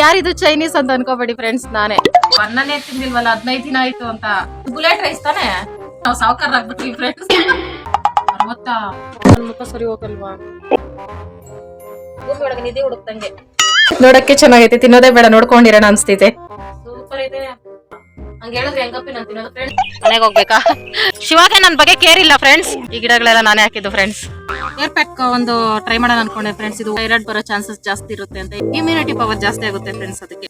ಯಾರಿದು ಚೈನೀಸ್ ಅಂತ ಅನ್ಕೋಬೇಡಿ ಫ್ರೆಂಡ್ಸ್ ನಾನೇ. ಅನ್ನನೇ ತಿಂದಿಲ್ವಲ್ಲ ಹದಿನೈದು ದಿನ ಆಯ್ತು ಅಂತ. ಬುಲೆಟ್ ರೈಸ್ ತಾನೇ? ನಾವು ಸಾವುಕಾರ ಆಗ್ಬಿಟ್ವಿ ಫ್ರೆಂಡ್ಸ್ ಅರವತ್ತಾ ನನ್ ಮುಖ ಸರಿ ಹೋಗಲ್ವಾ? ನಿಧಿ ಹುಡುಕ್ತಂಗೆ ನೋಡಕ್ಕೆ ಚೆನ್ನಾಗೈತೆ ತಿನ್ನೋದೇ ಬೇಡ ನೋಡ್ಕೊಂಡಿರೋಣ ಅನ್ಸ್ತೈತೆ ಸೂಪರ್ ಇದೆ. ಮನೆಗೆ ಹೋಗ್ಬೇಕಾ? ಶಿವಾಗೆ ನನ್ ಬಗ್ಗೆ ಕೇರ್ ಇಲ್ಲ ಫ್ರೆಂಡ್ಸ್ ಈ ಗಿಡಗಳೆಲ್ಲ ನಾನೇ ಹಾಕಿದ್ದು ಫ್ರೆಂಡ್ಸ್ ಏರ್ ಪ್ಯಾಕ್ ಒಂದು ಟ್ರೈ ಮಾಡೋಣ ಅನ್ಕೊಂಡೆ ಫ್ರೆಂಡ್ಸ್ ಇದು ವೈರಡ್ ಬರೋ ಚಾನ್ಸಸ್ ಜಾಸ್ತಿ ಇರುತ್ತೆ ಅಂತ. ಇಮ್ಯುನಿಟಿ ಪವರ್ ಜಾಸ್ತಿ ಆಗುತ್ತೆ ಫ್ರೆಂಡ್ಸ್ ಅದಕ್ಕೆ.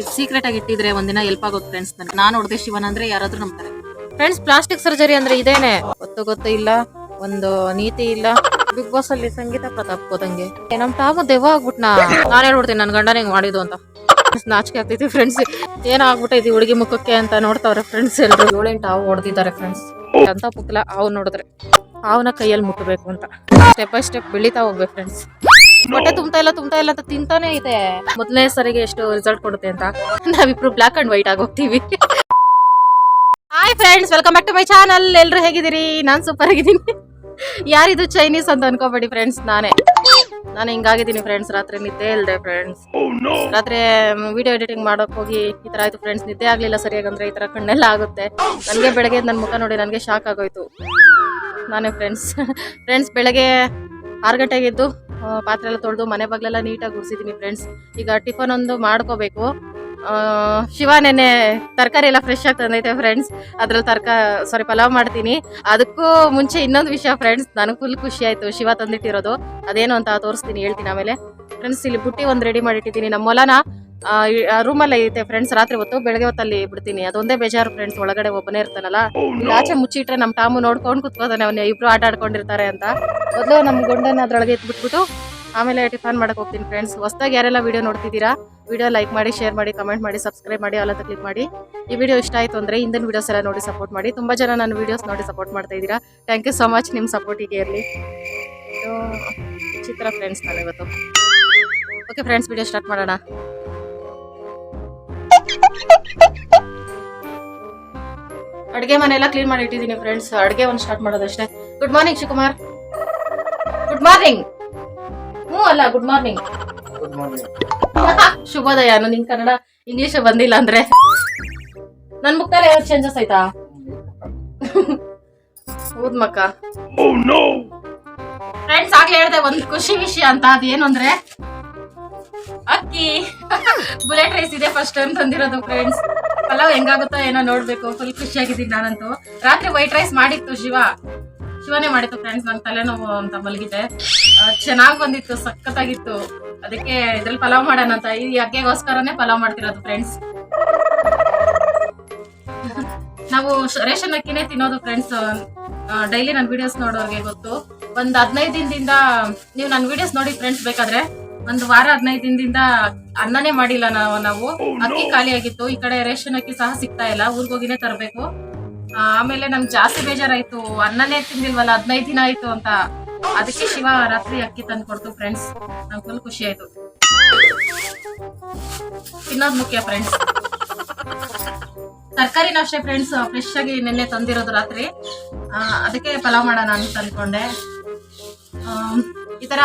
ಇದು ಸೀಕ್ರೆಟ್ ಆಗಿ ಇಟ್ಟಿದ್ರೆ ಒಂದಿನ ಹೆಲ್ಪ್ ಆಗುತ್ತೆ ಫ್ರೆಂಡ್ಸ್ ನನಗೆ. ನಾನು ಹೊಡೆದೆ ಶಿವನ ಅಂದ್ರೆ ಯಾರಾದ್ರೂ ನಂಬ್ತಾರೆ. ಫ್ರೆಂಡ್ಸ್ ಪ್ಲಾಸ್ಟಿಕ್ ಸರ್ಜರಿ ಅಂದ್ರೆ ಇದೇನೆ. ಗೊತ್ತು ಗೊತ್ತು ಇಲ್ಲ ಒಂದು ನೀತಿ ಇಲ್ಲ. ಬಿಗ್ ಬಾಸ್ ಅಲ್ಲಿ ಸಂಗೀತ ಪ್ರತಾಪ್ ಹೋದಂಗೆ. ನಮ್ ಟಾಮು ದೆವ್ವ ಆಗ್ಬಿಟ್ನಾ? ನಾನು ಹೇಳ್ಬಿಡ್ತೀನಿ ನನ್ನ ಗಂಡನ ಹಿಂಗ್ ಮಾಡಿದ್ದು ಅಂತ. ನಾಚಿಕೆ ಆಗ್ತೈತಿ ಫ್ರೆಂಡ್ಸ್. ಏನಾಗ್ಬಿಟ್ಟೈತಿ ಹುಡುಗಿ ಮುಖಕ್ಕೆ ಅಂತ ನೋಡ್ತಾವ್ರೆ ಫ್ರೆಂಡ್ಸ್ ಎಲ್ರು. ಏಳೆಂಟು ಹಾವು ಹೊಡೆದಿದ್ದಾರೆ ಫ್ರೆಂಡ್ಸ್. ಅಂತ ಪುಕ್ಲ ಹಾವು ನೋಡಿದ್ರೆ ಹಾವನ್ನ ಕೈಯಲ್ಲಿ ಮುಟ್ಟಬೇಕು ಅಂತ. ಸ್ಟೆಪ್ ಬೈ ಸ್ಟೆಪ್ ಬೆಳೀತಾ ಹೋಗ್ಬೇಕು ಫ್ರೆಂಡ್ಸ್. ಮೊಟ್ಟೆ ತುಂಬ್ತಾ ಇಲ್ಲ ತುಂಬ್ತಾ ಇಲ್ಲ ಅಂತ ತಿಂತಾನೆ ಇದೆ. ಮೊದಲನೇ ಸರಿಗೆ ಎಷ್ಟು ರಿಸಲ್ಟ್ ಕೊಡುತ್ತೆ ಅಂತ. ನಾವಿಬ್ರು ಬ್ಲಾಕ್ ಅಂಡ್ ವೈಟ್ ಆಗಿ ಹೋಗ್ತೀವಿ hi friends welcome back to my channel ಎಲ್ರು ಹೇಗಿದ್ದೀರಿ? ನಾನ್ ಸೂಪರ್ ಆಗಿದ್ದೀನಿ. ಯಾರಿದು ಚೈನೀಸ್ ಅಂತ ಅನ್ಕೋಬೇಡಿ ಫ್ರೆಂಡ್ಸ್ ನಾನೇ. ನಾನು ಹಿಂಗಾಗಿದ್ದೀನಿ ಫ್ರೆಂಡ್ಸ್ ರಾತ್ರಿ ನಿದ್ದೆ ಇಲ್ಲದೆ ಫ್ರೆಂಡ್ಸ್ ರಾತ್ರಿ ವಿಡಿಯೋ ಎಡಿಟಿಂಗ್ ಮಾಡೋಕೆ ಹೋಗಿ ಈ ತರ ಆಯ್ತು ಫ್ರೆಂಡ್ಸ್ ನಿದ್ದೆ ಆಗ್ಲಿಲ್ಲ ಸರಿಯಾಗಿ ಅಂದ್ರೆ ಈ ತರ ಕಣ್ಣೆಲ್ಲ ಆಗುತ್ತೆ. ನನಗೆ ಬೆಳಗ್ಗೆ ನನ್ನ ಮುಖ ನೋಡಿ ನನಗೆ ಶಾಕ್ ಆಗೋಯ್ತು. ನಾನೇ ಫ್ರೆಂಡ್ಸ್ ಫ್ರೆಂಡ್ಸ್ ಬೆಳಗ್ಗೆ ಆರು ಗಂಟೆಗೆ ಎದ್ದು ಪಾತ್ರೆ ಎಲ್ಲ ತೊಳೆದು ಮನೆ ಬಗ್ಲೆಲ್ಲ ನೀಟಾಗಿ ಗುಡಿಸಿದ್ದೀನಿ ಫ್ರೆಂಡ್ಸ್ ಈಗ ಟಿಫನ್ ಒಂದು ಮಾಡ್ಕೋಬೇಕು. ಶಿವ ನೆನ್ನೆ ತರಕಾರಿ ಎಲ್ಲ ಫ್ರೆಶ್ ಆಗಿ ತಂದೈತೆ ಫ್ರೆಂಡ್ಸ್ ಅದ್ರಲ್ಲಿ ತರ್ಕ ಸಾರಿ ಪಲಾವ್ ಮಾಡ್ತೀನಿ. ಅದಕ್ಕೂ ಮುಂಚೆ ಇನ್ನೊಂದು ವಿಷಯ ಫ್ರೆಂಡ್ಸ್ ನನಗೆ ಫುಲ್ ಖುಷಿ ಆಯ್ತು ಶಿವ ತಂದಿಟ್ಟಿರೋದು. ಅದೇನು ಅಂತ ತೋರಿಸ್ತೀನಿ ಹೇಳ್ತೀನಿ ಆಮೇಲೆ. ಫ್ರೆಂಡ್ಸ್ ಇಲ್ಲಿ ಬುಟ್ಟಿ ಒಂದು ರೆಡಿ ಮಾಡಿಟ್ಟಿದ್ದೀನಿ. ನಮ್ಮ ಮೊಲನ ರೂಮಲ್ಲಿ ಐತೆ ಫ್ರೆಂಡ್ಸ್ ರಾತ್ರಿ ಹೊತ್ತು ಬೆಳಗ್ಗೆ ಹೊತ್ತಲ್ಲಿ ಬಿಡ್ತೀನಿ. ಅದೊಂದೇ ಬೇಜಾರು ಫ್ರೆಂಡ್ಸ್ ಒಳಗಡೆ ಒಬ್ಬನೇ ಇರ್ತಾನಲ್ಲ. ಇಲ್ಲಿ ಆಚೆ ಮುಚ್ಚಿಟ್ರೆ ನಮ್ಮ ಟಾಮು ನೋಡ್ಕೊಂಡು ಕುತ್ಕೋತಾನೆ ಅವನ್ನ ಇಬ್ರು ಆಟ ಆಡ್ಕೊಂಡಿರ್ತಾರೆ ಅಂತ. ಮೊದಲು ನಮ್ಮ ಗುಂಡನ್ನ ಅದ್ರೊಳಗೆ ಎತ್ಬಿಟ್ಬಿಟ್ಟು ಆಮೇಲೆ ಟಿಫನ್ ಮಾಡಕ್ ಹೋಗ್ತೀನಿ ಫ್ರೆಂಡ್ಸ್ ಹೊಸದಾಗಿ ಯಾರೆಲ್ಲ ವಿಡಿಯೋ ನೋಡ್ತಿದ್ದೀರಾ ವಿಡಿಯೋ ಲೈಕ್ ಮಾಡಿ ಶೇರ್ ಮಾಡಿ ಕಮೆಂಟ್ ಮಾಡಿ ಸಬ್ಸ್ಕ್ರೈಬ್ ಮಾಡಿ ಅಲ್ಲ ಕ್ಲಿಕ್ ಮಾಡಿ. ಈ ವಿಡಿಯೋ ಇಷ್ಟ ಆಯ್ತು ಅಂದ್ರೆ ಹಿಂದಿನ ವಿಡಿಯೋಸ್ ಎಲ್ಲ ನೋಡಿ ಸಪೋರ್ಟ್ ಮಾಡಿ. ತುಂಬಾ ಜನ ನನ್ನ ವಿಡಿಯೋಸ್ ನೋಡಿ ಸಪೋರ್ಟ್ ಮಾಡ್ತಾ ಇದ್ದೀರಾ. ಥ್ಯಾಂಕ್ ಯು ಸೊ ಮಚ್ ನಿಮ್ಮ ಸಪೋರ್ಟ್ ಹೀಗೆ ಇರಲಿ ಚಿತ್ರ ಫ್ರೆಂಡ್ಸ್ ನಾನು ಇವತ್ತು. ಓಕೆ ಫ್ರೆಂಡ್ಸ್ ವಿಡಿಯೋ ಸ್ಟಾರ್ಟ್ ಮಾಡೋಣ. ಅಡುಗೆ ಮನೆಯೆಲ್ಲ ಕ್ಲೀನ್ ಮಾಡಿ ಇಟ್ಟಿದ್ದೀನಿ ಫ್ರೆಂಡ್ಸ್ ಅಡುಗೆ ಒಂದು start ಮಾಡೋದಷ್ಟೇ. Good morning Shivakumar. Good morning ಹ್ಞೂ ಅಲ್ಲ ಗುಡ್ ಮಾರ್ನಿಂಗ್ ಗುಡ್ ಮಾರ್ನಿಂಗ್ ಶುಭೋದಯ ನಿನ್ ಕನ್ನಡ ಇಂಗ್ಲಿಷ್ ಬಂದಿಲ್ಲ ಅಂದ್ರೆ. ನನ್ ಮುಖದಲ್ಲಿ ಯಾವ್ದು ಚೇಂಜಸ್ ಆಯ್ತಾ? ಹೌದ್ ಮಕ್ಕ. ಫ್ರೆಂಡ್ಸ್ ಆಗ್ಲೇ ಹೇಳ್ದೆ ಒಂದ್ ಖುಷಿ ವಿಷಯ ಅಂತ ಅದೇನು ಅಂದ್ರೆ ಅಕ್ಕಿ. ಬುಲೆಟ್ ರೈಸ್ ಇದೆ ಫಸ್ಟ್ ಟೈಮ್ ತಂದಿರೋದು ಫ್ರೆಂಡ್ಸ್ ಪಲಾವ್ ಹೆಂಗಾಗುತ್ತೋ ಏನೋ ನೋಡ್ಬೇಕು ಫುಲ್ ಖುಷಿಯಾಗಿದ್ದೀನಿ ನಾನಂತೂ. ರಾತ್ರಿ ವೈಟ್ ರೈಸ್ ಮಾಡಿತ್ತು ಶಿವ. ಶಿವನೇ ಮಾಡಿತ್ತು ಫ್ರೆಂಡ್ಸ್ ನಂಗೆ ತಲೆನೋವು ಅಂತ ಮಲಗಿದೆ. ಚೆನ್ನಾಗಿ ಬಂದಿತ್ತು ಸಖತ್ತಾಗಿತ್ತು. ಅದಕ್ಕೆ ಇದ್ರಲ್ಲಿ ಪಲಾವ್ ಮಾಡೋಣ ಅಂತ ಈ ಅಗ್ಗೆಗೋಸ್ಕರನೇ ಪಲಾವ್ ಮಾಡ್ತಿರೋದು ಫ್ರೆಂಡ್ಸ್ ನಾವು ರೇಷನ್ ಅಕ್ಕಿನೇ ತಿನ್ನೋದು ಫ್ರೆಂಡ್ಸ್ ಡೈಲಿ ನನ್ನ ವಿಡಿಯೋಸ್ ನೋಡೋರಿಗೆ ಗೊತ್ತು. ಒಂದ್ ಹದಿನೈದು ದಿನದಿಂದ ನೀವು ನನ್ನ ವಿಡಿಯೋಸ್ ನೋಡಿ ಫ್ರೆಂಡ್ಸ್ ಬೇಕಾದ್ರೆ ಒಂದು ವಾರ ಹದಿನೈದು ದಿನದಿಂದ ಅನ್ನನೇ ಮಾಡಿಲ್ಲ ನಾವು. ನಾವು ಅಕ್ಕಿ ಖಾಲಿ ಆಗಿತ್ತು ಈ ಕಡೆ ರೇಷನ್ ಅಕ್ಕಿ ಸಹ ಸಿಗ್ತಾ ಇಲ್ಲ ಊರಿಗೋಗಿನೇ ತರಬೇಕು. ಆಮೇಲೆ ನಮ್ಗೆ ಜಾಸ್ತಿ ಬೇಜಾರಾಯ್ತು. ಅನ್ನನೇ ತಿಂದಿಲ್ವಲ್ಲ, ಹದಿನೈದು ದಿನ ಆಯ್ತು ಅಂತ. ಅದಕ್ಕೆ ಶಿವ ರಾತ್ರಿ ಅಕ್ಕಿ ತಂದು ಕೊಡ್ತು ಫ್ರೆಂಡ್ಸ್ ನಂಗೆ ಫುಲ್ ಖುಷಿ ಆಯ್ತು. ತಿನ್ನೋದು ಮುಖ್ಯ ಫ್ರೆಂಡ್ಸ್ ತರಕಾರಿನ ಅಷ್ಟೇ ಫ್ರೆಂಡ್ಸ್ ಫ್ರೆಶ್ ಆಗಿ ನಿನ್ನೆ ತಂದಿರೋದು ರಾತ್ರಿ. ಅದಕ್ಕೆ ಪಲಾವ್ ಮಾಡೋಣ ಅಂತ ಅನ್ಕೊಂಡೆ. ಈ ತರ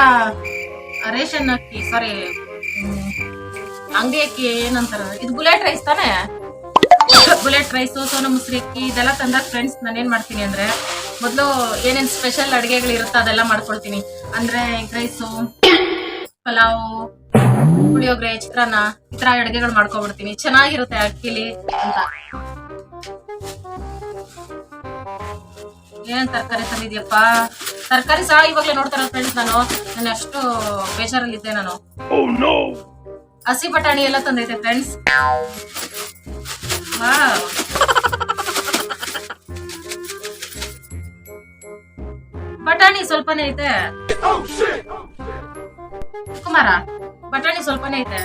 ರೇಷನ್ ಅಕ್ಕಿ ಸಾರಿ ಅಂಗಡಿ ಅಕ್ಕಿ ಏನಂತಾರ, ಇದು ಬುಲೆಟ್ ರೈಸ್ ತಾನೇ? ಬುಲೆಟ್ ರೈಸು ಸೋನ ಮುಸ್ರಿ ಅಕ್ಕಿ ಇದೆಲ್ಲ ತಂದಾಗ ಫ್ರೆಂಡ್ಸ್ ನಾನು ಏನ್ ಮಾಡ್ತೀನಿ ಅಂದ್ರೆ ಮೊದಲು ಏನೇನ್ ಸ್ಪೆಷಲ್ ಅಡಿಗೆಗಳು ಇರುತ್ತೋ ಅದೆಲ್ಲ ಮಾಡ್ಕೊಳ್ತೀನಿ. ಅಂದ್ರೆ ಎಗ್ ರೈಸು ಪಲಾವು ಪುಳಿಯೋಗರೆ ಚಿತ್ರಾನ್ನ ಈ ತರ ಅಡಿಗೆಗಳು ಮಾಡ್ಕೊಬಿಡ್ತೀನಿ. ಚೆನ್ನಾಗಿರುತ್ತೆ ಅಕ್ಕಿಲಿ ಅಂತ. ಏನ್ ತರಕಾರಿ ತಂದಿದ್ಯಪ್ಪ? ತರಕಾರಿ ಸಹ ಇವಾಗ್ಲೇ ನೋಡ್ತಾರ ಫ್ರೆಂಡ್ಸ್ ನಾನು. ನಾನು ಅಷ್ಟು ಬೇಜಾರಲ್ಲಿದ್ದೆ ನಾನು. ಹಸಿ ಬಟಾಣಿ ಎಲ್ಲ ತಂದೈತೆ ಫ್ರೆಂಡ್ಸ್ ಬಟಾಣಿ ಸ್ವಲ್ಪನೇ ಐತೆ. ಕುಮಾರ, ಬಟಾಣಿ ಸ್ವಲ್ಪನೇ ಐತೆ.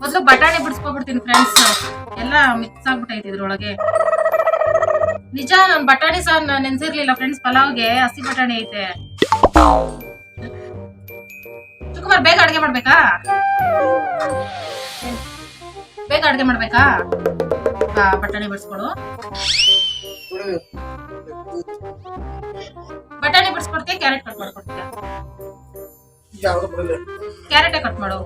ಮೊದಲು ಬಟಾಣಿ ಬಿಡಿಸ್ಕೊಬಿಡ್ತೀನಿ ಫ್ರೆಂಡ್ಸ್ ಎಲ್ಲ ಮಿಕ್ಸ್ ಆಗ್ಬಿಟ್ಟೈತಿ ಇದ್ರೊಳಗೆ. ನಿಜ, ನಾನು ಬಟಾಣಿ ಸಹ ನಾನ್ ನೆನ್ಸಿರ್ಲಿಲ್ಲ ಫ್ರೆಂಡ್ಸ್ ಪಲಾವ್ಗೆ ಹಸಿ ಬಟಾಣಿ ಐತೆ. ಸುಕುಮಾರ್ ಬೇಗ ಅಡುಗೆ ಮಾಡ್ಬೇಕಾ? ಬೇಗ ಅಡುಗೆ ಮಾಡ್ಬೇಕಾ? ಬಟಾಣಿ ಬಿಡಿಸ್ಕೊಡು. ಬಟಾಣಿ ಬಿಡಿಸ್ಕೊಡ್ತೀಯ, ಕ್ಯಾರೆಟ್ ಕಟ್ ಮಾಡ್ಕೊಡ್ತೀಯ? ಕ್ಯಾರೆಟೇ ಕಟ್ ಮಾಡು.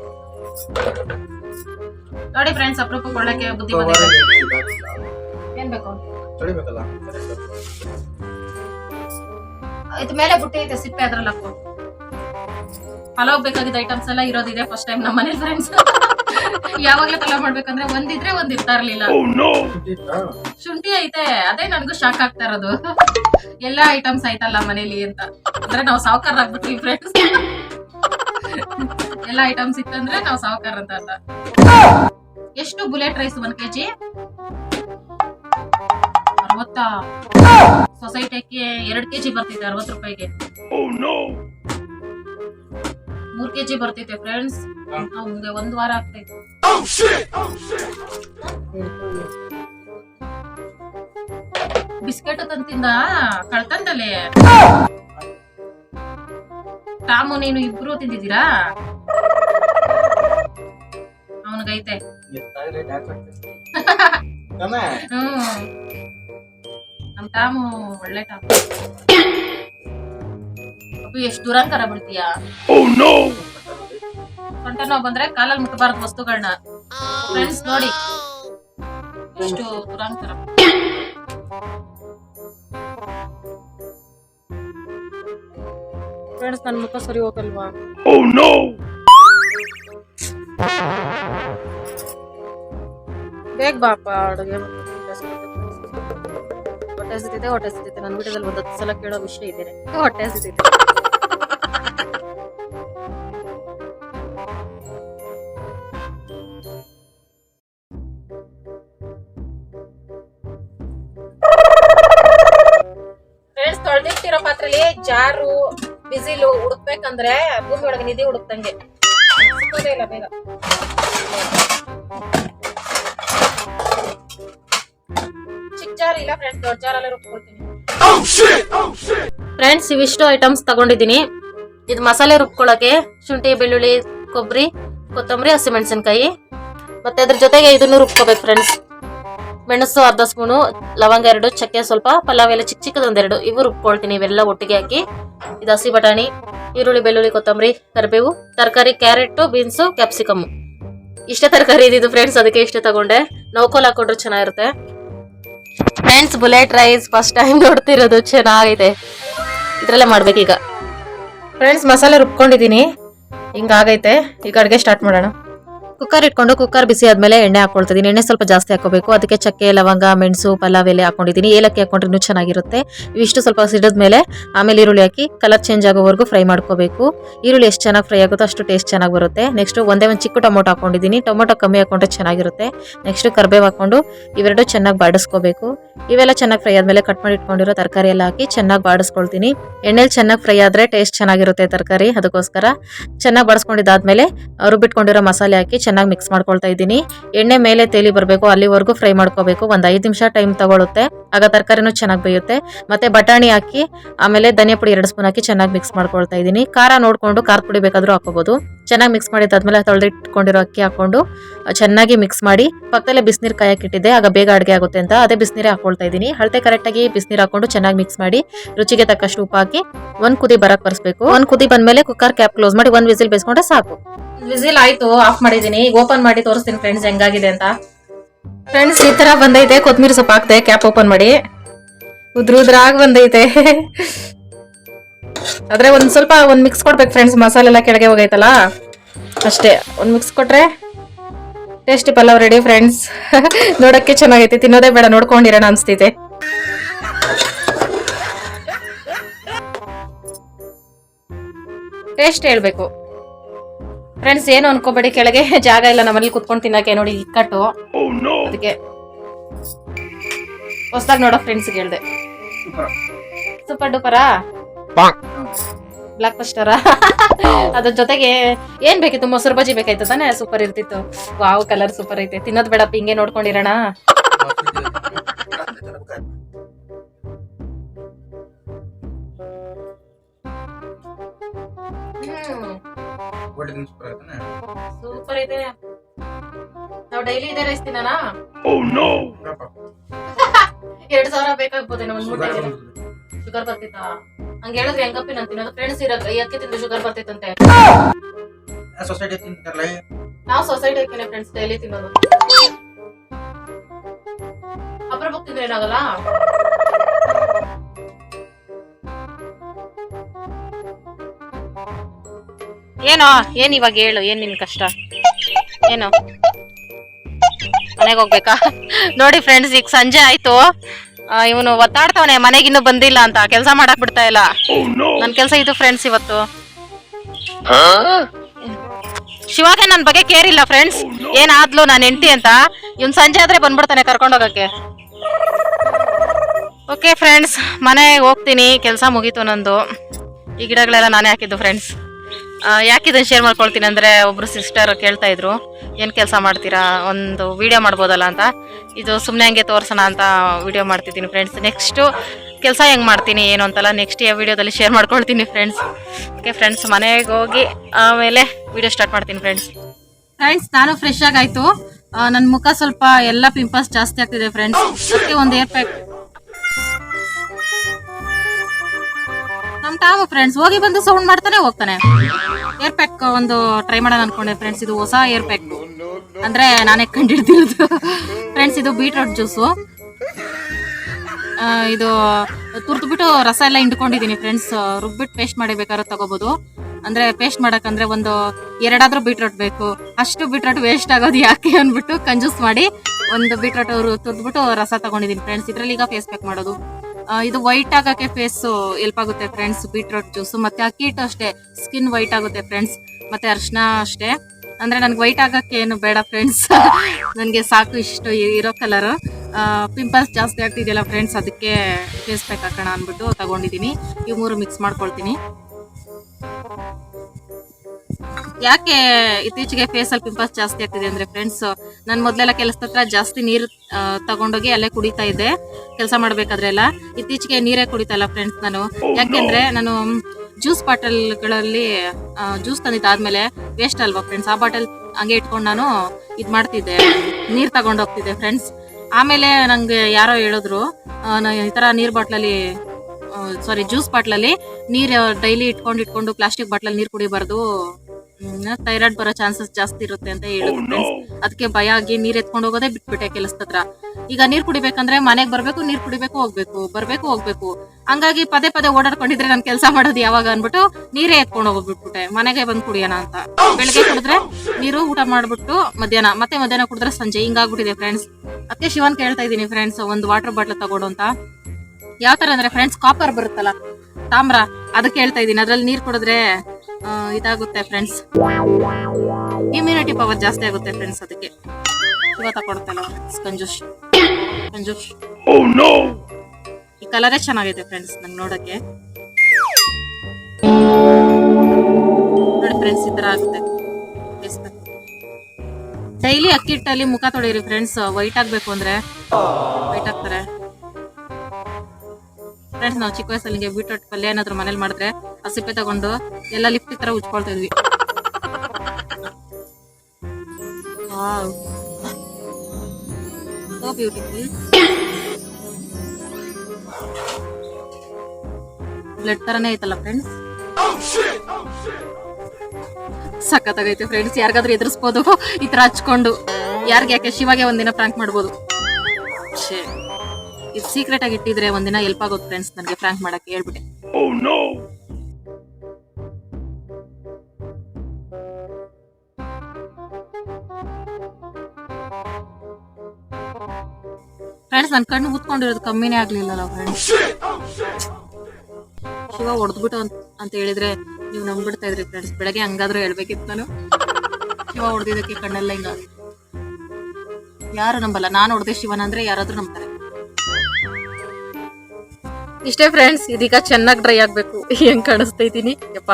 ನೋಡಿ ಫ್ರೆಂಡ್ಸ್ ಅಪರೂಪ ಕೊಳ್ಳಕ್ಕೆ ಬುದ್ಧಿ ಬಂದಿದೆ. ಏನ್ ಬೇಕು? ಇದ್ ಮೇಲೆ ಬುಟ್ಟಿ ಐತೆ, ಸಿಪ್ಪೆ ಅದ್ರಲ್ಲಿ ಹಾಕು ಪಲಾವ್ ಬೇಕಾಗಿದ್ದ ಐಟಮ್ಸ್ ಎಲ್ಲ ಇರೋದಿದೆ ಫಸ್ಟ್ ಟೈಮ್ ನಮ್ಮ ಮನೇಲಿ ಫ್ರೆಂಡ್ಸ್ ಯಾವಾಗ್ಲೂ ಪಲಾವ್ ಮಾಡ್ಬೇಕಂದ್ರೆ ಒಂದಿದ್ರೆ ಒಂದ್ ಇರ್ತಾ ಇರ್ಲಿಲ್ಲ. ಶುಂಠಿ ಐತೆ ಅದೇ ನನ್ಗೂ ಶಾಕ್ ಆಗ್ತಾ ಇರೋದು. ಎಲ್ಲಾ ಐಟಮ್ಸ್ ಐತಲ್ಲ ಮನೇಲಿ ಅಂತ. ಅಂದ್ರೆ ನಾವು ಸಾವುಕಾರ ಆಗ್ಬಿಟ್ವಿ ಫ್ರೆಂಡ್ಸ್ ಎಲ್ಲಾ ಐಟಮ್ಸ್ ಇತ್ತಂದ್ರೆ ನಾವು ಸಾವುಕಾರ ಅಂತ ಅಲ್ಲ ಎಷ್ಟು ಬುಲೆಟ್ ರೈಸ್ ಒಂದ್ ಕೆಜಿ? ಅರವತ್ತಾ? ಸೊಸೈಟಿಗೆ ಎರಡು ಎರಡ್ ಕೆಜಿ ಬರ್ತಿದೆ ಅರವತ್ತು ರೂಪಾಯಿಗೆ. ಮೂರ್ ಕೆಜಿ ಬರ್ತೈತೆ ಫ್ರೆಂಡ್ಸ್ ನಮ್ಗೆ ಒಂದ್ ವಾರ ಆಗ್ತೈತೆ. ಬಿಸ್ಕೆಟ್ ತಂತಿಂದ ಕಳ್ತಂದಲ್ಲಿ ತಾಮು ನೀನು ಇಬ್ರು ತಿಂದಿದ್ದೀರಾ? ಅವನಿಗೈತೆ ಹ್ಮ್. ನಮ್ ತಾಮು ಒಳ್ಳೆ ಟಾಮು. ಅಪ್ಪು ಎಷ್ಟು ದುರಂಕರ ಬಿಡ್ತೀಯಾ? ಸೊಂಟ ನೋವು ಬಂದ್ರೆ ಕಾಲಲ್ಲಿ ಮುಟ್ಟಬಾರದು ವಸ್ತುಗಳನ್ನ ಫ್ರೆಂಡ್ಸ್ ನೋಡಿ. ಎಷ್ಟು ದುರಂಕರ ಫ್ರೆಂಡ್ಸ್ ನನ್ನ ಮುಖ ಸರಿ ಹೋಗಲ್ವಾ? ಬೇಗ ಬಾಪ ಅಡುಗೆ ಹೊಟ್ಟೆ ಹಸಿತೈತೆ ಹೊಟ್ಟೆ ಹಸಿತೈತೆ ನನ್ನ ವಿಡಿಯೋದಲ್ಲಿ ಒಂದು ಹತ್ತು ಸಲ ಕೇಳೋ ವಿಷಯ ಇದೆ ಹೊಟ್ಟೆ ಹಸಿತೈತೆ ಪಾತ್ರೆಲಿ ಜಾರು, ಬಿಸಿಲು ಹುಡುಕ್ಬೇಕಂದ್ರೆ ಭೂಮಿ ಒಳಗೆ ನಿಧಿ ಹುಡುಕ್ತಂಗೆ ಇಲ್ಲ ಬೇಗ. ಚಿಕ್ಕ ಜಾರ್ ಇಲ್ಲ ಫ್ರೆಂಡ್ಸ್ ದೊಡ್ಡ ಜಾರಲ್ಲೇ ರುಬ್ಕೊಳ್ತೀನಿ. ಫ್ರೆಂಡ್ಸ್ ಇವಿಷ್ಟು ಐಟಮ್ಸ್ ತಗೊಂಡಿದ್ದೀನಿ. ಇದು ಮಸಾಲೆ ರುಬ್ಕೊಳ್ಳೋಕೆ ಶುಂಠಿ, ಬೆಳ್ಳುಳ್ಳಿ, ಕೊಬ್ಬರಿ, ಕೊತ್ತಂಬರಿ ಹಸಿಮೆಣಸಿನ್ಕಾಯಿ ಮತ್ತೆ ಅದ್ರ ಜೊತೆಗೆ ಇದನ್ನು ರುಬ್ಕೋಬೇಕು ಫ್ರೆಂಡ್ಸ್ ಮೆಣಸು, ಅರ್ಧ ಸ್ಪೂನು, ಲವಂಗ ಎರಡು, ಚಕ್ಕೆ ಸ್ವಲ್ಪ, ಪಲಾವ್ ಎಲ್ಲ ಚಿಕ್ಕ ಚಿಕ್ಕದೊಂದೆರಡು ಇವು ರುಬ್ಕೊಳ್ತೀನಿ ಇವೆಲ್ಲ ಒಟ್ಟಿಗೆ ಹಾಕಿ. ಇದು ಹಸಿ ಬಟಾಣಿ, ಈರುಳ್ಳಿ, ಬೆಳ್ಳುಳ್ಳಿ, ಕೊತ್ತಂಬರಿ, ಕರಿಬೇವು, ತರಕಾರಿ ಕ್ಯಾರೆಟು ಬೀನ್ಸು, ಕ್ಯಾಪ್ಸಿಕಮ್ಮು. ಇಷ್ಟೇ ತರಕಾರಿ ಇದ್ದಿದ್ದು ಫ್ರೆಂಡ್ಸ್ ಅದಕ್ಕೆ ಇಷ್ಟೇ ತಗೊಂಡೆ. ನೌಕೋಲ್ ಹಾಕೊಂಡ್ರೆ ಚೆನ್ನಾಗಿರುತ್ತೆ. Friends bullet rice first time ನೋಡ್ತಿರೋದು ಚೆನ್ನಾಗಿದೆ. ಇದ್ರಲ್ಲೇ ಮಾಡ್ಬೇಕೀಗ. ಫ್ರೆಂಡ್ಸ್ ಮಸಾಲೆ ರುಬ್ಕೊಂಡಿದ್ದೀನಿ. ಹಿಂಗಾಗೈತೆ. ಈಗ ಅಡುಗೆ ಸ್ಟಾರ್ಟ್ ಮಾಡೋಣ. ಕುಕ್ಕರ್ ಇಟ್ಕೊಂಡು ಕುಕ್ಕರ್ ಬಿಸಿ ಆದ್ಮೇಲೆ ಎಣ್ಣೆ ಹಾಕೊಳ್ತಿದ್ದೀನಿ. ಎಣ್ಣೆ ಸ್ವಲ್ಪ ಜಾಸ್ತಿ ಹಾಕೋಬೇಕು ಅದಕ್ಕೆ ಚಕ್ಕೆ, ಲವಂಗ, ಮೆಣಸು, ಪಲಾವ್ ಎಲೆ ಹಾಕೊಂಡಿದ್ದೀನಿ. ಏಲಕ್ಕಿ ಹಾಕೊಂಡ್ರೆ ಇನ್ನೂ ಚೆನ್ನಾಗಿರುತ್ತೆ. ಇವಿಷ್ಟು ಸ್ವಲ್ಪ ಸಿಡಿದ್ಮೇಲೆ ಆಮೇಲೆ ಈರುಳ್ಳಿ ಹಾಕಿ ಕಲರ್ ಚೇಂಜ್ ಆಗೋವರೆಗೂ ಫ್ರೈ ಮಾಡ್ಕೋಬೇಕು. ಈರುಳ್ಳಿ ಎಷ್ಟು ಚೆನ್ನಾಗಿ ಫ್ರೈ ಆಗುತ್ತೋ ಅಷ್ಟು ಟೇಸ್ಟ್ ಚೆನ್ನಾಗಿ ಬರುತ್ತೆ. ನೆಕ್ಸ್ಟ್ ಒಂದೇ ಒಂದು ಚಿಕ್ಕ ಟೊಮೊಟೊ ಹಾಕೊಂಡಿದ್ದೀನಿ. ಟೊಮೊಟೊ ಕಮ್ಮಿ ಹಾಕೊಂಡ್ರೆ ಚೆನ್ನಾಗಿರುತ್ತೆ. ನೆಕ್ಸ್ಟ್ ಕರ್ಬೇವು ಹಾಕೊಂಡು ಇವೆರಡು ಚೆನ್ನಾಗಿ ಬಾಡಿಸ್ಕೋಬೇಕು. ಇವೆಲ್ಲ ಚೆನ್ನಾಗಿ ಫ್ರೈ ಆದ್ಮೇಲೆ ಕಟ್ ಮಾಡಿ ಇಟ್ಕೊಂಡಿರೋ ತರಕಾರಿ ಎಲ್ಲ ಹಾಕಿ ಚೆನ್ನಾಗಿ ಬಾಡಿಸ್ಕೊಳ್ತೀನಿ. ಎಣ್ಣೆಲಿ ಚೆನ್ನಾಗಿ ಫ್ರೈ ಆದರೆ ಟೇಸ್ಟ್ ಚೆನ್ನಾಗಿರುತ್ತೆ ತರಕಾರಿ. ಅದಕ್ಕೋಸ್ಕರ ಚೆನ್ನಾಗಿ ಬಾಡಿಸ್ಕೊಂಡಿದ್ದಾದ್ಮೇಲೆ ರುಬ್ಬಿಟ್ಕೊಂಡಿರೋ ಮಸಾಲೆ ಹಾಕಿ ಚೆನ್ನಾಗಿ ಮಿಕ್ಸ್ ಮಾಡ್ಕೊಳ್ತಾ ಇದ್ದೀನಿ. ಎಣ್ಣೆ ಮೇಲೆ ತೇಲಿ ಬರಬೇಕು, ಅಲ್ಲಿವರೆಗೂ ಫ್ರೈ ಮಾಡ್ಕೋಬೇಕು. ಒಂದು ಐದು ನಿಮಿಷ ಟೈಮ್ ತಗೊಳುತ್ತೆ. ಆಗ ತರಕಾರಿನೂ ಚೆನ್ನಾಗಿ ಬೇಯುತ್ತೆ. ಮತ್ತೆ ಬಟಾಣಿ ಹಾಕಿ, ಆಮೇಲೆ ಧನಿಯಾ ಪುಡಿ ಎರಡು ಸ್ಪೂನ್ ಹಾಕಿ ಚೆನ್ನಾಗಿ ಮಿಕ್ಸ್ ಮಾಡ್ಕೊಳ್ತಾ ಇದ್ದೀನಿ. ಖಾರ ನೋಡ್ಕೊಂಡು ಖಾರ ಪುಡಿ ಬೇಕಾದರೂ ಹಾಕೋಬಹುದು ಚೆನ್ನಾಗಿ ಮಿಕ್ಸ್ ಮಾಡಿದ್ದಾದ್ಮೇಲೆ ತೊಳೆದಿಟ್ಕೊಂಡಿರೋ ಅಕ್ಕಿ ಹಾಕೊಂಡು ಚೆನ್ನಾಗಿ ಮಿಕ್ಸ್ ಮಾಡಿ, ಪಕ್ಕದಲ್ಲೇ ಬಿಸಿನೀರು ಕಾಯಕ್ಕಿಟ್ಟಿದ್ದೆ ಆಗ ಬೇಗ ಅಡುಗೆ ಆಗುತ್ತೆ ಅಂತ. ಅದೇ ಬಿಸಿನೀರೇ ಹಾಕೊಳ್ತಾ ಇದ್ದೀನಿ. ಹಳತೆ ಕರೆಕ್ಟಾಗಿ ಬಿಸಿನೀರು ಹಾಕೊಂಡು ಚೆನ್ನಾಗಿ ಮಿಕ್ಸ್ ಮಾಡಿ, ರುಚಿಗೆ ತಕ್ಕಷ್ಟು ಉಪ್ಪು ಹಾಕಿ, ಒಂದು ಕುದಿ ಬರಕ್ಕೆ ಬರ್ಸ್ಬೇಕು. ಒಂದು ಕುದಿ ಬಂದಮೇಲೆ ಕುಕ್ಕರ್ ಕ್ಯಾಪ್ ಕ್ಲೋಸ್ ಮಾಡಿ, ಒಂದು ವಿಸಿಲ್ ಬೇಸ್ಕೊಂಡ್ರೆ ಸಾಕು. ವಿಸಿಲ್ ಆಯ್ತು ಆಫ್ ಮಾಡಿದೀನಿ. ಈಗ ಓಪನ್ ಮಾಡಿ ತೋರಿಸ್ತೀನಿ ಫ್ರೆಂಡ್ಸ್ ಹೆಂಗಾಗಿದೆ ಅಂತ. ಫ್ರೆಂಡ್ಸ್ ಈ ತರ ಬಂದೈತೆ. ಕೊತ್ತಂಬರಿ ಸೊಪ್ಪು ಹಾಕ್ದೆ ಕ್ಯಾಪ್ ಓಪನ್ ಮಾಡಿ. ಉದ್ರ ಉದ್ರಾಗ್ ಬಂದೈತೆ. ಆದ್ರೆ ಒಂದ್ ಸ್ವಲ್ಪ ಒಂದ್ ಮಿಕ್ಸ್ ಕೊಡ್ಬೇಕು ಫ್ರೆಂಡ್ಸ್ ಮಸಾಲೆ ಎಲ್ಲ ಕೆಳಗೆ ಹೋಗೈತಲ್ಲ? ಅಷ್ಟೇ, ಒಂದ್ ಮಿಕ್ಸ್ ಕೊಟ್ರೆ ಟೇಸ್ಟಿ ಪಲಾವ್ ರೆಡಿ ಫ್ರೆಂಡ್ಸ್ ನೋಡಕ್ಕೆ ಚೆನ್ನಾಗೈತೆ. ತಿನ್ನೋದೇ ಬೇಡ, ನೋಡ್ಕೊಂಡಿರೋಣ ಅನ್ಸ್ತೈತೆ ಟೇಸ್ಟ್ ಹೇಳ್ಬೇಕು. ಫ್ರೆಂಡ್ಸ್ ಏನು ಅನ್ಕೋಬೇಡಿ ಕೆಳಗೆ ಜಾಗ ಇಲ್ಲ ನಮ್ಮಲ್ಲಿ ಕುತ್ಕೊಂಡು ತಿನ್ನಕ್ಕೆ ನೋಡಿ ಇಕ್ಕಟ್ಟು ಅದಕ್ಕೆ ಹೊಸ್ದಾಗ್ ನೋಡೋ ಫ್ರೆಂಡ್ಸ್ ಹೇಳ್ದೆ. ಸೂಪರ್ ಡೂಪರಾ ಬ್ಲಾಕ್ ಪಸ್ಟರ ಅದ್ರ ಜೊತೆಗೆ ಏನ್ ಬೇಕಿತ್ತು? ಮೊಸರು ಬಜ್ಜಿ ಬೇಕಾಯ್ತು ತಾನೆ? ಸೂಪರ್ ಇರ್ತಿತ್ತು. ವಾವ್ ಕಲರ್ ಸೂಪರ್ ಐತೆ. ತಿನ್ನೋದ್ ಬೇಡಪ್ಪ ಹಿಂಗೆ ನೋಡ್ಕೊಂಡಿರೋಣ. ಸೂಪರ್ ಇದೆ. ನಾವು ಡೈಲಿ ಇದೇ ರೈಸ್ ತಿನ್ನೋಣ? ಎರಡು ಸಾವಿರ ಬೇಕಾಗ್ಬೋದು ಒಂದ್ ಮೂಟೆ ಶುಗರ್ ಬರ್ತಿತ್ತ? ಹಂಗ ಹೇಳಿದ್ರೆ ಹೆಂಗಪ್ಪಿ ನಾನು ತಿನ್ನೋದು? ಫ್ರೆಂಡ್ಸ್ ಇರೋ ಅಕ್ಕಿ ತಿಂದ್ರೆ ಶುಗರ್ ಬರ್ತಿತ್ತಂತೆ. ಸೊಸೈಟಿ ತಿಂತಾರಲ್ಲ ನಾವು ಸೊಸೈಟಿ ಹಾಕಿನ ಫ್ರೆಂಡ್ಸ್ ಡೈಲಿ ತಿನ್ನೋದು. ಅಪರೂಪಕ್ಕೆ ತಿಂದ್ರೆ ಏನಾಗಲ್ಲ ಏನೋ, ಏನ್ ಇವಾಗ ಹೇಳು, ಏನ್ ನಿನ್ ಕಷ್ಟ? ಏನು? ಮನೆಗೆ ಹೋಗ್ಬೇಕಾ? ನೋಡಿ ಫ್ರೆಂಡ್ಸ್ ಈಗ ಸಂಜೆ ಆಯ್ತು. ಇವನು ಒತ್ತಾಡ್ತಾವನೆ, ಮನೆಗೆ ಇನ್ನೂ ಬಂದಿಲ್ಲ ಅಂತ, ಕೆಲಸ ಮಾಡಕ್ ಬಿಡ್ತಾ ಇಲ್ಲ. ನನ್ ಕೆಲಸ ಇದು ಫ್ರೆಂಡ್ಸ್ ಇವತ್ತು. ಶಿವಾಗೆ ನನ್ ಬಗ್ಗೆ ಕೇರ್ ಇಲ್ಲ ಫ್ರೆಂಡ್ಸ್ ಏನಾದ್ಲು ನಾನು ಹೆಂಡತಿ ಅಂತ. ಇವನ್ ಸಂಜೆ ಆದ್ರೆ ಬಂದ್ಬಿಡ್ತಾನೆ ಕರ್ಕೊಂಡ್ ಹೋಗಕ್ಕೆ. ಓಕೆ ಫ್ರೆಂಡ್ಸ್ ಮನೆಗೆ ಹೋಗ್ತೀನಿ, ಕೆಲಸ ಮುಗೀತು ನಂದು. ಈ ಗಿಡಗಳೆಲ್ಲ ನಾನೇ ಹಾಕಿದ್ದು ಫ್ರೆಂಡ್ಸ್ ಯಾಕೆ ಇದನ್ನು ಶೇರ್ ಮಾಡ್ಕೊಳ್ತೀನಿ ಅಂದರೆ ಒಬ್ರು ಸಿಸ್ಟರ್ ಕೇಳ್ತಾ ಇದ್ರು, ಏನು ಕೆಲಸ ಮಾಡ್ತೀರಾ, ಒಂದು ವಿಡಿಯೋ ಮಾಡ್ಬೋದಲ್ಲ ಅಂತ. ಇದು ಸುಮ್ಮನೆ ಹಂಗೆ ತೋರಿಸೋಣ ಅಂತ ವಿಡಿಯೋ ಮಾಡ್ತಿದ್ದೀನಿ ಫ್ರೆಂಡ್ಸ್ ನೆಕ್ಸ್ಟು ಕೆಲಸ ಹೆಂಗೆ ಮಾಡ್ತೀನಿ, ಏನು ಅಂತಲ್ಲ ನೆಕ್ಸ್ಟ್ ಯಾವ ವಿಡಿಯೋದಲ್ಲಿ ಶೇರ್ ಮಾಡ್ಕೊಳ್ತೀನಿ ಫ್ರೆಂಡ್ಸ್ ಓಕೆ ಫ್ರೆಂಡ್ಸ್ ಮನೆಗೆ ಹೋಗಿ ಆಮೇಲೆ ವಿಡಿಯೋ ಸ್ಟಾರ್ಟ್ ಮಾಡ್ತೀನಿ ಫ್ರೆಂಡ್ಸ್ ಫ್ರೆಂಡ್ಸ್ ನಾನು ಫ್ರೆಶ್ ಆಗಾಯಿತು. ನನ್ನ ಮುಖ ಸ್ವಲ್ಪ ಎಲ್ಲ ಪಿಂಪಲ್ಸ್ ಜಾಸ್ತಿ ಆಗ್ತಿದೆ ಫ್ರೆಂಡ್ಸ್ ಅದಕ್ಕೆ ಒಂದು ಏರ್ ಪ್ಯಾಕ್ ನಮ್ಮ ಟಾಮು ಫ್ರೆಂಡ್ಸ್ ಹೋಗಿ ಬಂದು ಸೌಂಡ್ ಮಾಡ್ತಾನೆ ಹೋಗ್ತಾನೆ. ಏರ್ ಪ್ಯಾಕ್ ಒಂದು ಟ್ರೈ ಮಾಡೋಣ ಅನ್ಕೊಂಡೆ ಫ್ರೆಂಡ್ಸ್ ಇದು ಹೊಸ ಏರ್ ಪ್ಯಾಕ್ ಅಂದ್ರೆ ನಾನೇ ಕಂಡಿಡ್ದಿರೋದು. ಫ್ರೆಂಡ್ಸ್ ಇದು ಬೀಟ್ರೂಟ್ ಜ್ಯೂಸು ಇದು ತುರ್ದ್ಬಿಟ್ಟು ರಸ ಎಲ್ಲ ಹಿಂಡ್ಕೊಂಡಿದ್ದೀನಿ ಫ್ರೆಂಡ್ಸ್ ರುಬ್ಬಿಟ್ಟು ಪೇಸ್ಟ್ ಮಾಡಿ ತಗೋಬಹುದು ಅಂದ್ರೆ ಪೇಸ್ಟ್ ಮಾಡಕಂದ್ರೆ ಒಂದು ಎರಡಾದ್ರೂ ಬೀಟ್ರೋಟ್ ಬೇಕು. ಅಷ್ಟು ಬೀಟ್ರೋಟ್ ವೇಸ್ಟ್ ಆಗೋದು ಯಾಕೆ ಅಂದ್ಬಿಟ್ಟು ಕಂಜೂಸ್ ಮಾಡಿ ಒಂದು ಬೀಟ್ರೋಟ್ ತುರ್ದ್ಬಿಟ್ಟು ರಸ ತಗೊಂಡಿದ್ದೀನಿ ಫ್ರೆಂಡ್ಸ್ ಇದ್ರಲ್ಲಿ ಈಗ ಫೇಸ್ ಪ್ಯಾಕ್ ಮಾಡೋದು. ಇದು ವೈಟ್ ಆಗಕ್ಕೆ ಫೇಸ್ ಹೆಲ್ಪ್ ಆಗುತ್ತೆ ಫ್ರೆಂಡ್ಸ್ ಬೀಟ್ರೂಟ್ ಜ್ಯೂಸ್ ಮತ್ತೆ ಅಕ್ಕಿ ಹಿಟ್ಟು ಅಷ್ಟೇ ಸ್ಕಿನ್ ವೈಟ್ ಆಗುತ್ತೆ ಫ್ರೆಂಡ್ಸ್ ಮತ್ತೆ ಅರ್ಶಿನ ಅಷ್ಟೇ. ಅಂದ್ರೆ ನನ್ಗೆ ವೈಟ್ ಆಗಕ್ಕೆ ಏನು ಬೇಡ ಫ್ರೆಂಡ್ಸ್ ನನಗೆ ಸಾಕು ಇಷ್ಟು ಇರೋ ಕಲರ್ ಪಿಂಪಲ್ಸ್ ಜಾಸ್ತಿ ಆಗ್ತಿದೆಯಲ್ಲ ಫ್ರೆಂಡ್ಸ್ ಅದಕ್ಕೆ ಫೇಸ್ ಪ್ಯಾಕ್ ಹಾಕೋಣ ಅಂದ್ಬಿಟ್ಟು ತಗೊಂಡಿದ್ದೀನಿ ಇವು ಮೂರು ಮಿಕ್ಸ್ ಮಾಡ್ಕೊಳ್ತೀನಿ. ಯಾಕೆ ಇತ್ತೀಚೆಗೆ ಫೇಸಲ್ಲಿ ಪಿಂಪಲ್ಸ್ ಜಾಸ್ತಿ ಆಗ್ತಿದೆ ಅಂದ್ರೆ ಫ್ರೆಂಡ್ಸ್ ನಾನು ಮೊದಲೆಲ್ಲ ಕೆಲಸದ ಹತ್ರ ಜಾಸ್ತಿ ನೀರು ತಗೊಂಡೋಗಿ ಅಲ್ಲೇ ಕುಡಿತಾ ಇದ್ದೆ. ಕೆಲಸ ಮಾಡ್ಬೇಕಾದ್ರೆ ಎಲ್ಲ ಇತ್ತೀಚೆಗೆ ನೀರೇ ಕುಡಿತಾ ಇಲ್ಲ ಫ್ರೆಂಡ್ಸ್ ನಾನು. ಯಾಕೆಂದ್ರೆ ನಾನು ಜ್ಯೂಸ್ ಬಾಟಲ್ಗಳಲ್ಲಿ ಜ್ಯೂಸ್ ತಂದಿದ್ದಾದ್ಮೇಲೆ ವೇಸ್ಟ್ ಅಲ್ವಾ ಫ್ರೆಂಡ್ಸ್ ಆ ಬಾಟಲ್ ಹಂಗೆ ಇಟ್ಕೊಂಡು ನಾನು ಇದು ಮಾಡ್ತಿದ್ದೆ. ನೀರು ತಗೊಂಡೋಗ್ತಿದ್ದೆ ಫ್ರೆಂಡ್ಸ್ ಆಮೇಲೆ ನಂಗೆ ಯಾರೋ ಹೇಳಿದ್ರು ಈ ಥರ ನೀರು ಬಾಟ್ಲಲ್ಲಿ ಸಾರಿ ಜ್ಯೂಸ್ ಬಾಟ್ಲಲ್ಲಿ ನೀರು ಡೈಲಿ ಇಟ್ಕೊಂಡು ಇಟ್ಕೊಂಡು ಪ್ಲಾಸ್ಟಿಕ್ ಬಾಟ್ಲಲ್ಲಿ ನೀರು ಕುಡಿಬಾರ್ದು ಥೈರಾಯ್ಡ್ ಬರೋ ಚಾನ್ಸಸ್ ಜಾಸ್ತಿ ಇರುತ್ತೆ ಅಂತ ಹೇಳಿದ್ರು ಫ್ರೆಂಡ್ಸ್ ಅದಕ್ಕೆ ಭಯ ಆಗಿ ನೀರ್ ಎತ್ಕೊಂಡು ಹೋಗೋದೇ ಬಿಟ್ಬಿಟ್ಟೆ ಕೆಲಸದತ್ರ ಈಗ ನೀರ್ ಕುಡಿಬೇಕಂದ್ರೆ ಮನೆಗ್ ಬರ್ಬೇಕು ನೀರ್ ಕುಡಿಬೇಕು ಹೋಗ್ಬೇಕು ಬರ್ಬೇಕು ಹೋಗ್ಬೇಕು. ಹಂಗಾಗಿ ಪದೇ ಪದೇ ಓಡಾಡ್ಕೊಂಡಿದ್ರೆ ನಾನು ಕೆಲಸ ಮಾಡೋದು ಯಾವಾಗ ಅನ್ಬಿಟ್ಟು ನೀರೇ ಎತ್ಕೊಂಡು ಹೋಗ್ಬಿಟ್ಬಿಟ್ಟೆ. ಮನೆಗೆ ಬಂದು ಕುಡಿಯೋಣ ಅಂತ. ಬೆಳಿಗ್ಗೆ ಕುಡಿದ್ರೆ ನೀರು ಊಟ ಮಾಡ್ಬಿಟ್ಟು ಮಧ್ಯಾಹ್ನ ಮತ್ತೆ ಮಧ್ಯಾಹ್ನ ಕುಡಿದ್ರೆ ಸಂಜೆ. ಹಿಂಗಾಗ್ಬಿಟ್ಟಿದೆ ಫ್ರೆಂಡ್ಸ್ ಅದಕ್ಕೆ ಶಿವನ್ ಕೇಳ್ತಾ ಇದೀನಿ ಫ್ರೆಂಡ್ಸ್ ಒಂದು ವಾಟರ್ ಬಾಟ್ಲ್ ತಗೊಂಡು ಅಂತ. ಯಾವ ತರ ಅಂದ್ರೆ ಫ್ರೆಂಡ್ಸ್ ಕಾಪರ್ ಬರುತ್ತಲ್ಲ ತಾಮ್ರ ಅದಕ್ಕೆ ಹೇಳ್ತಾ ಇದೀನಿ ಅದ್ರಲ್ಲಿ ನೀರ್ ಕುಡಿದ್ರೆ ಇದಾಗುತ್ತೆ ಫ್ರೆಂಡ್ಸ್ ಇಮ್ಯುನಿಟಿ ಪವರ್ ಜಾಸ್ತಿ ಆಗುತ್ತೆ ಫ್ರೆಂಡ್ಸ್ ಅದಕ್ಕೆ. ಇವತ್ತ ತಗೊಡ್ತಲ್ಲ ಫ್ರೆಂಡ್ಸ್ ಕಂಜೂಸ್ ಕಂಜೂಸ್ ಈ ಕಲರೇ ಚೆನ್ನಾಗೈತೆ ಫ್ರೆಂಡ್ಸ್ ನಂಗೆ ನೋಡಕ್ಕೆ. ನೋಡಿ ಫ್ರೆಂಡ್ಸ್ ಈ ಆಗುತ್ತೆ. ಡೈಲಿ ಅಕ್ಕಿ ಹಿಟ್ಟಲ್ಲಿ ಮುಖ ತೊಳಿರಿ ಫ್ರೆಂಡ್ಸ್ ವೈಟ್ ಆಗ್ಬೇಕು ಅಂದ್ರೆ. ವೈಟ್ ಆಗ್ತಾರೆ ಫ್ರೆಂಡ್ಸ್ ನಾವು ಚಿಕ್ಕ ವಯಸ್ಸಲ್ಲಿ ಹಿಂಗೆ ಬೀಟ್ರೋಟ್ ಪಲ್ಯ ಏನಾದ್ರು ಮನೇಲಿ ಮಾಡಿದ್ರೆ ಆ ಸಿಪ್ಪೆ ತಗೊಂಡು ಎಲ್ಲ ಲಿಫ್ಟ್ ತರ ಉಜ್ಕೊಳ್ತಾ ಇದ್ವಿ. ಸೋ ಬ್ಯೂಟಿಫುಲ್ ಬ್ಲಡ್ ತರನೇ ಐತಲ್ಲ ಫ್ರೆಂಡ್ಸ್ ಸಖತ್ತಾಗೈತೆ ಫ್ರೆಂಡ್ಸ್ ಯಾರಿಗಾದ್ರೂ ಎದುರಿಸ್ಬೋದು, ಈ ತರ ಹಚ್ಕೊಂಡು. ಯಾರಿಗೆ ಯಾಕೆ ಶಿವಾಗೆ ಒಂದಿನ ಪ್ರಾಂಕ್ ಮಾಡ್ಬೋದು. ಛೇ. ಇದು ಸೀಕ್ರೆಟ್ ಆಗಿ ಇಟ್ಟಿದ್ರೆ ಒಂದಿನ ಎಲ್ಪ್ ಆಗೋದು ಫ್ರೆಂಡ್ಸ್ ನನಗೆ ಫ್ರಾಂಕ್ ಮಾಡಕ್ಕೆ ಹೇಳ್ಬಿಟ್ಟೆ. ಫ್ರೆಂಡ್ಸ್ ನನ್ನ ಕಣ್ಣು ಕೂತ್ಕೊಂಡಿರೋದು ಕಮ್ಮಿನೇ ಆಗ್ಲಿಲ್ಲಲ್ಲ ಫ್ರೆಂಡ್ಸ್ ಶಿವ ಹೊಡೆದ್ಬಿಟ್ಟು ಅಂತ ಅಂತ ಹೇಳಿದ್ರೆ ನೀವು ನಂಬಿಡ್ತಾ ಇದ್ರಿ ಫ್ರೆಂಡ್ಸ್ ಬೆಳಗ್ಗೆ ಹಂಗಾದ್ರೂ ಹೇಳ್ಬೇಕಿತ್ತು ನಾನು. ಶಿವ ಹೊಡೆದಿದ್ದಕ್ಕೆ ಕಣ್ಣೆಲ್ಲ ಹಿಂಗ. ಯಾರು ನಂಬಲ್ಲ? ನಾನು ಹೊಡೆದೆ ಶಿವನ ಅಂದ್ರೆ ಯಾರಾದ್ರೂ ನಂಬ್ತಾರೆ. ಇಷ್ಟೇ ಫ್ರೆಂಡ್ಸ್ ಇದೀಗ ಚೆನ್ನಾಗಿ ಡ್ರೈ ಆಗ್ಬೇಕು. ಹೆಂಗ್ ಕಾಣಿಸ್ತಾ ಇದ್ದೀನಿ? ಯಪ್ಪ.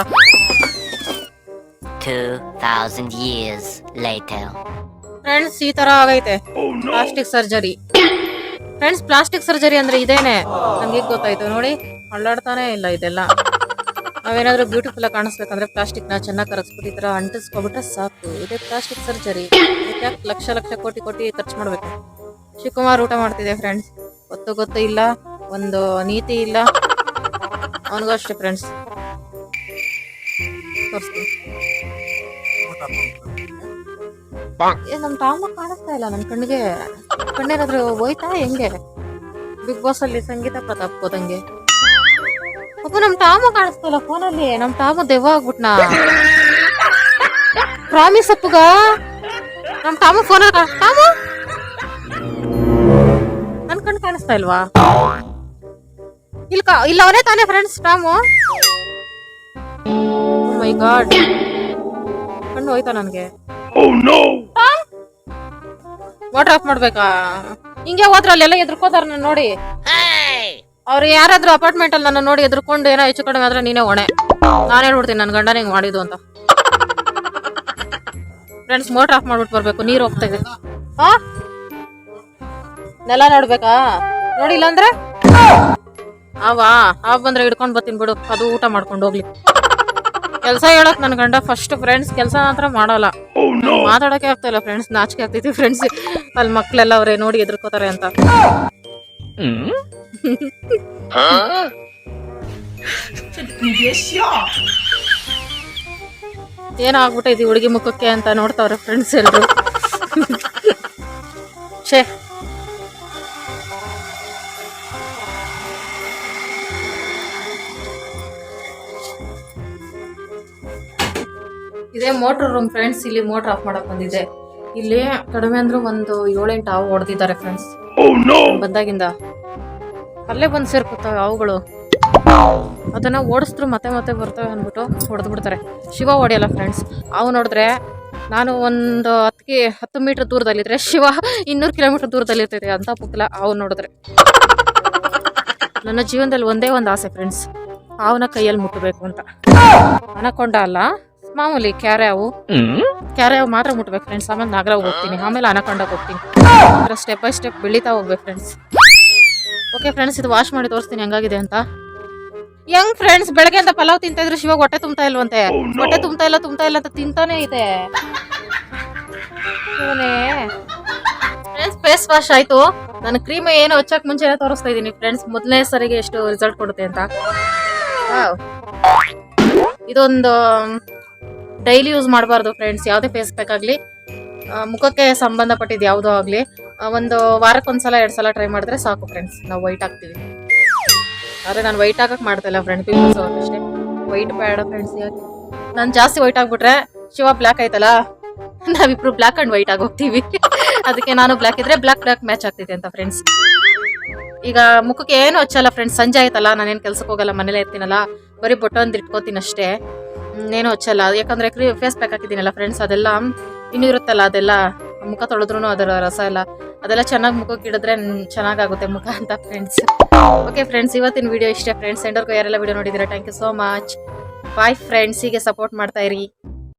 2,000 years later. ಫ್ರೆಂಡ್ಸ್ ಈ ತರ ಆಗೈತೆ. Plastic surgery friends plastic surgery ಅಂದ್ರೆ ಇದೇನೆ. ನಮ್ಗೆ ಗೊತ್ತಾಯ್ತು ನೋಡಿ ಅಳ್ಳಾಡ್ತಾನೆ ಇಲ್ಲ ಇದೆಲ್ಲ. ನಾವೇನಾದ್ರೂ ಬ್ಯೂಟಿಫುಲ್ ಆಗಿ ಕಾಣಿಸ್ಬೇಕಂದ್ರೆ ಪ್ಲಾಸ್ಟಿಕ್ನ ಚೆನ್ನಾಗಿ ಕರಗಿಸ್ಬಿಟ್ಟು ಈ ತರ ಅಂಟಿಸ್ಕೊಬಿಟ್ರೆ ಸಾಕು. ಇದೆ ಪ್ಲಾಸ್ಟಿಕ್ ಸರ್ಜರಿ ಇದಕ್ಕೆ ಲಕ್ಷ ಲಕ್ಷ ಕೋಟಿ ಕೋಟಿ ಖರ್ಚು ಮಾಡ್ಬೇಕು. ಶಿವಕುಮಾರ್ ಊಟ ಮಾಡ್ತಿದೆ ಫ್ರೆಂಡ್ಸ್ ಗೊತ್ತು ಗೊತ್ತು ಇಲ್ಲ. ಒಂದು ನೀತಿ ಇಲ್ಲ. ಅವನಿಗೂ ಅಷ್ಟೇ ಫ್ರೆಂಡ್ಸ್ ತೋರಿಸ್ತೀನಿ. ಏ ನಮ್ಮ ಟಾಮ ಕಾಣಿಸ್ತಾ ಇಲ್ಲ. ನನ್ನ ಕಣ್ಣಿಗೆ ಕಣ್ಣೇನಾದ್ರೂ ಹೋಯ್ತಾ ಹೆಂಗೆ? ಬಿಗ್ ಬಾಸ್ ಅಲ್ಲಿ ಸಂಗೀತ ಪ್ರತಾಪ್ ಹೋದಂಗೆ. ಅಪ್ಪ, ನಮ್ ಟಾಮ ಕಾಣಿಸ್ತಾ ಇಲ್ಲ ಫೋನಲ್ಲಿ. ನಮ್ ಟಾಮ ದೆವ್ವ ಆಗ್ಬಿಟ್ನಾ? ಪ್ರಾಮಿಸ್ ಅಪ್ಪಗ? ನಮ್ ಟಾಮ ಕಾಣ ಟಾಮ? ನನ್ ಕಣ್ಣು ಕಾಣಿಸ್ತಾ ಇಲ್ವಾ? ಇಲ್ಲ ಕಾ- ಇಲ್ಲ ಅವನೇ ತಾನೇ ಫ್ರೆಂಡ್ಸ್ ಟಾಮು ಮೈ ಗಾಡ್ ಕಣ್ಣು ಹೋಯ್ತಾ ನನ್ಗೆ. ವಾಟರ್ ಆಫ್ ಮಾಡ್ಬೇಕಾ? ಹಿಂಗೆ ಹೋದ್ರ ಅಲ್ಲೆಲ್ಲ ಎದ್ರಕೋತಾರ ನೋಡಿ. ಅವ್ರು ಯಾರಾದ್ರೂ ಅಪಾರ್ಟ್ಮೆಂಟ್ ಅಲ್ಲಿ ನನ್ನ ನೋಡಿ ಎದ್ರಕೊಂಡು ಏನೋ ಹೆಚ್ಚು ಕಡಿಮೆ ಆದ್ರೆ ನೀನೇ ಹೊಣೆ. ನಾನು ಹೇಳ್ಬಿಡ್ತೀನಿ ನನ್ನ ಗಂಡನ ಹಿಂಗ್ ಮಾಡಿದ್ದು ಅಂತ. ಫ್ರೆಂಡ್ಸ್ ಮೋಟರ್ ಆಫ್ ಮಾಡ್ಬಿಟ್ಟು ಬರ್ಬೇಕು ನೀರು ಹೋಗ್ತಾ ಇದೆ. ಹಾ ನೆಲ ನೋಡ್ಬೇಕಾ? ನೋಡಿಲ್ಲ ಅಂದ್ರೆ ಅವಾ ಆ ಬಂದ್ರೆ ಹಿಡ್ಕೊಂಡ್ ಬರ್ತೀನಿ ಬಿಡು. ಅದು ಊಟ ಮಾಡ್ಕೊಂಡು ಹೋಗ್ಲಿ. ಕೆಲಸ ಹೇಳಕ್ ನನ್ ಗಂಡ ಫಸ್ಟ್ ಫ್ರೆಂಡ್ಸ್ ಕೆಲಸ ಮಾತ್ರ ಮಾಡಲ್ಲ. ಮಾತಾಡಕ್ಕೆ ಆಗ್ತಾ ಇಲ್ಲ ಫ್ರೆಂಡ್ಸ್ ನಾಚಿಕೆ ಆಗ್ತೈತಿ ಫ್ರೆಂಡ್ಸ್ ಅಲ್ಲಿ ಮಕ್ಳೆಲ್ಲ ಅವ್ರೆ ನೋಡಿ ಎದ್ರಕೋತಾರೆ ಅಂತ. ಏನಾಗ್ಬಿಟ್ಟೈತಿ ಹುಡುಗಿ ಮುಖಕ್ಕೆ ಅಂತ ನೋಡ್ತಾವ್ರೆ ಫ್ರೆಂಡ್ಸ್ ಎಲ್ರು. ಛೇ ಇದೇ ಮೋಟ್ರ್ ರೂಮ್ ಫ್ರೆಂಡ್ಸ್ ಇಲ್ಲಿ ಮೋಟರ್ ಆಫ್ ಮಾಡಕ್ ಬಂದಿದೆ. ಇಲ್ಲಿ ಕಡಿಮೆ ಅಂದ್ರೆ ಒಂದು ಏಳೆಂಟು ಹಾವು ಹೊಡೆದಿದ್ದಾರೆ ಫ್ರೆಂಡ್ಸ್ ಬಂದಾಗಿಂದ. ಅಲ್ಲೇ ಬಂದು ಸೇರ್ಕೊತಾವೆ ಹಾವುಗಳು. ಅದನ್ನ ಓಡಿಸಿದ್ರು ಮತ್ತೆ ಮತ್ತೆ ಬರ್ತವೆ ಅಂದ್ಬಿಟ್ಟು ಹೊಡೆದು ಬಿಡ್ತಾರೆ. ಶಿವ ಹೊಡೆಯಲ್ಲ ಫ್ರೆಂಡ್ಸ್ ಅವು ನೋಡಿದ್ರೆ ನಾನು ಒಂದು ಹತ್ತಿಗೆ ಹತ್ತು ಮೀಟರ್ ದೂರದಲ್ಲಿದ್ರೆ ಶಿವ ಇನ್ನೂರು ಕಿಲೋಮೀಟರ್ ದೂರದಲ್ಲಿ ಇರ್ತೈತೆ ಅಂತ ಪುಕ್ಲ ಅವು ನೋಡಿದ್ರೆ. ನನ್ನ ಜೀವನದಲ್ಲಿ ಒಂದೇ ಒಂದು ಆಸೆ ಫ್ರೆಂಡ್ಸ್ ಅವನ ಕೈಯಲ್ಲಿ ಮುಟ್ಟಬೇಕು ಅಂತ. ಅನಕೊಂಡ ಅಲ್ಲ. ಮಾಮೂಲಿ ಕ್ಯಾರೆ ಅವು ಕ್ಯಾರೆ ಅವು ಮಾತ್ರ ಮುಟ್ಬೇಕು ಫ್ರೆಂಡ್ಸ್ ಆಮೇಲೆ ನಾಗರ ಹೋಗ್ತೀನಿ. ಆಮೇಲೆ ಅನಕೊಂಡಾಗ ಹೋಗ್ತೀನಿ ಸ್ಟೆಪ್ ಬೈ ಸ್ಟೆಪ್ ಬೆಳೀತಾ ಹೋಗ್ಬೇಕು ಫ್ರೆಂಡ್ಸ್ ಓಕೆ ಫ್ರೆಂಡ್ಸ್ ಇದು ವಾಶ್ ಮಾಡಿ ತೋರಿಸ್ತೀನಿ ಹೆಂಗಾಗಿದೆ ಅಂತ. ಹೆಂಗ್ ಫ್ರೆಂಡ್ಸ್ ಬೆಳಗ್ಗೆ ಅಂತ ಪಲಾವ್ ತಿಂತಾ ಇದ್ರೆ ಶಿವಾಗ ಹೊಟ್ಟೆ ತುಂಬ್ತಾ ಇಲ್ವಂತೆ? ಹೊಟ್ಟೆ ತುಂಬ್ತಾ ಇಲ್ಲ ತುಂಬ್ತಾ ಇಲ್ಲ ಅಂತ ತಿಂತಾನೆ ಐತೆ ಫ್ರೆಂಡ್ಸ್ ಫೇಸ್ ವಾಶ್ ಆಯ್ತು. ನಾನು ಕ್ರೀಮ್ ಏನು ಹಚ್ಚಕ್ ಮುಂಚೆನೇ ತೋರಿಸ್ತಾ ಇದ್ದೀನಿ ಫ್ರೆಂಡ್ಸ್ ಮೊದಲನೇ ಸರಿಗೆ ಎಷ್ಟು ರಿಸಲ್ಟ್ ಕೊಡುತ್ತೆ ಅಂತ. ಇದೊಂದು ಡೈಲಿ ಯೂಸ್ ಮಾಡಬಾರ್ದು ಫ್ರೆಂಡ್ಸ್, ಯಾವುದೇ ಫೇಸ್ ಪ್ಯಾಕ್ ಆಗಲಿ ಮುಖಕ್ಕೆ ಸಂಬಂಧಪಟ್ಟಿದ್ದು ಯಾವುದೋ ಆಗಲಿ. ಒಂದು ವಾರಕ್ಕೊಂದ್ಸಲ ಎರಡು ಸಲ ಟ್ರೈ ಮಾಡಿದ್ರೆ ಸಾಕು ಫ್ರೆಂಡ್ಸ್ ನಾವು ವೈಟ್ ಆಗ್ತೀವಿ ಆದರೆ ನಾನು ವೈಟ್ ಆಗಕ್ಕೆ ಮಾಡ್ತಾ ಇಲ್ಲ ಫ್ರೆಂಡ್ ಪಿಂಪಲ್ಸ್ ಅಷ್ಟೇ. ವೈಟ್ ಬೇಡ ಫ್ರೆಂಡ್ಸ್ ಯಾಕೆ? ನಾನು ಜಾಸ್ತಿ ವೈಟ್ ಆಗಿಬಿಟ್ರೆ ಶಿವ ಬ್ಲ್ಯಾಕ್ ಆಯ್ತಲ್ಲ? ನಾವಿಬ್ರು ಬ್ಲ್ಯಾಕ್ ಆ್ಯಂಡ್ ವೈಟ್ ಆಗೋಗ್ತೀವಿ. ಅದಕ್ಕೆ ನಾನು ಬ್ಲ್ಯಾಕ್ ಇದ್ರೆ ಬ್ಲ್ಯಾಕ್ ಬ್ಲ್ಯಾಕ್ ಮ್ಯಾಚ್ ಆಗ್ತೈತೆ ಅಂತ ಫ್ರೆಂಡ್ಸ್ ಈಗ ಮುಖಕ್ಕೆ ಏನು ಹಚ್ಚಲ್ಲ ಫ್ರೆಂಡ್ಸ್ ಸಂಜೆ ಆಯ್ತಲ್ಲ, ನಾನೇನು ಕೆಲ್ಸಕ್ಕೆ ಹೋಗಲ್ಲ, ಮನೇಲೇ ಇರ್ತೀನಲ್ಲ, ಬರೀ ಬೊಟ್ಟೊಂದು ಇಟ್ಕೋತೀನಿ ಅಷ್ಟೇ ಏನು ಹಚ್ಚಲ್ಲ. ಯಾಕಂದ್ರೆ ಫೇಸ್ ಪ್ಯಾಕ್ ಹಾಕಿದ್ದೀನಲ್ಲ ಫ್ರೆಂಡ್ಸ್ ಅದೆಲ್ಲ ಇನ್ನೂ ಇರುತ್ತಲ್ಲ, ಅದೆಲ್ಲ ಮುಖ ತೊಳೆದ್ರೂ ಅದರ ರಸ ಎಲ್ಲ. ಅದೆಲ್ಲ ಚೆನ್ನಾಗಿ ಮುಖಕ್ಕೆ ಇಡಿದ್ರೆ ಚೆನ್ನಾಗಾಗುತ್ತೆ ಮುಖ ಅಂತ ಫ್ರೆಂಡ್ಸ್ ಓಕೆ ಫ್ರೆಂಡ್ಸ್ ಇವತ್ತಿನ ವಿಡಿಯೋ ಇಷ್ಟೇ ಫ್ರೆಂಡ್ಸ್ ಎಂಡರ್ಗೂ ಯಾರೆಲ್ಲ ವಿಡಿಯೋ ನೋಡಿದ್ದೀರಾ thank you so much bye friends ಹೀಗೆ ಸಪೋರ್ಟ್ ಮಾಡ್ತಾ ಇರಿ.